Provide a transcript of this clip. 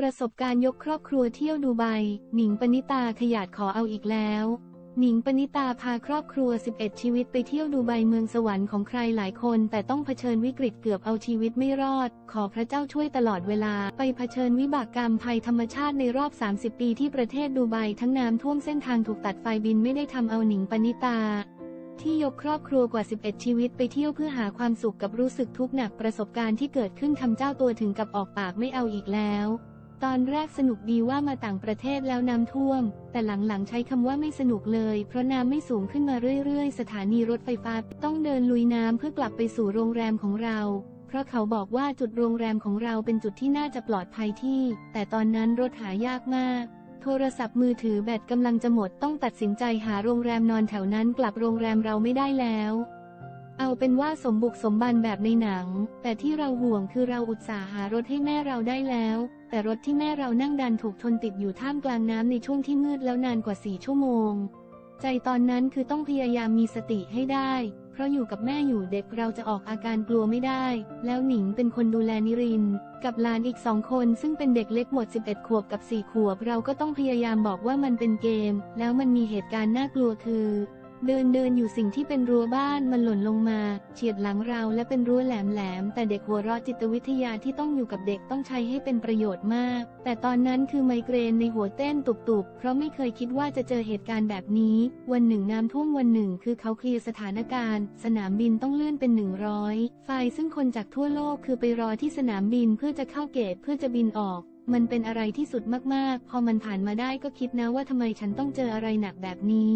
ประสบการณ์ยกครอบครัวเที่ยวดูไบ หนิงปณิตาขยาดขอเอาอีกแล้ว หนิงปณิตาพาครอบครัว 11 ชีวิตไปเที่ยวดูไบเมืองสวรรค์ของใครหลายคน แต่ต้องเผชิญวิกฤตเกือบเอาชีวิตไม่รอด ขอพระเจ้าช่วยตลอดเวลา ไปเผชิญวิบากกรรมภัยธรรมชาติในรอบ 30 ปีที่ประเทศดูไบทั้งน้ำท่วมเส้นทางถูกตัดไฟบินไม่ได้ทำเอาหนิงปณิตาที่ยกครอบครัวกว่า 11 ชีวิตไปเที่ยวเพื่อหาความสุขกับรู้สึกทุกข์หนักประสบการณ์ที่เกิดขึ้นทำเจ้าตัวถึงกับออกปากไม่เอาอีกแล้ว ตอนแรกสนุกดีว่ามาต่างประเทศแล้วน้ำท่วม แต่หลังๆใช้คำว่าไม่สนุกเลย เพราะน้ำไม่สูงขึ้นมาเรื่อยๆ สถานีรถไฟฟ้าต้องเดินลุยน้ำเพื่อกลับไปสู่โรงแรมของเรา เพราะเขาบอกว่าจุดโรงแรมของเราเป็นจุดที่น่าจะปลอดภัยที่ แต่ตอนนั้นรถหายากมาก โทรศัพท์มือถือแบตกำลังจะหมดต้องตัดสินใจหาโรงแรมนอนแถวนั้นกลับโรงแรมเราไม่ได้แล้ว เอาเป็นว่าสมบุกสมบันแบบในหนัง แต่ที่เราห่วงคือเราอุตส่าห์หารถให้แม่เราได้แล้ว แต่รถที่แม่เรานั่งดันถูกชนติดอยู่ท่ามกลางน้ำในช่วงที่มืดแล้วนานกว่าสี่ชั่วโมง ใจตอนนั้นคือต้องพยายามมีสติให้ได้ เพราะอยู่กับแม่อยู่เด็กเราจะออกอาการกลัวไม่ได้ แล้วหนิงเป็นคนดูแลนิริน กับหลานอีกสองคนซึ่งเป็นเด็กเล็กหมด 11 ขวบกับ 4 ขวบ เราก็ต้องพยายามบอกว่ามันเป็นเกม แล้วมันมีเหตุการณ์น่ากลัวคือ เดินเดินอยู่สิ่งที่เป็นรั้วบ้านมันหล่นลงมา เฉียดหลังเราและเป็นรั้วแหลมแหลมๆแต่เด็กหัวเราะจิตวิทยาที่ต้องอยู่กับเด็กต้องใช้ให้เป็นประโยชน์มาก แต่ตอนนั้นคือไมเกรนในหัวเต้นตุบๆ เพราะไม่เคยคิดว่าจะเจอเหตุการณ์แบบนี้ วันหนึ่งน้ำท่วมวันหนึ่ง คือเขาเคลียร์สถานการณ์ สนามบินต้องเลื่อนเป็น 100 ไฟซึ่งคนจากทั่วโลกคือไปรอที่สนามบินเพื่อจะเข้าเกตเพื่อจะบินออกมันเป็นอะไรที่สุดมากๆ พอมันผ่านมาได้ก็คิดนะว่าทำไมฉันต้องเจออะไรหนักแบบนี้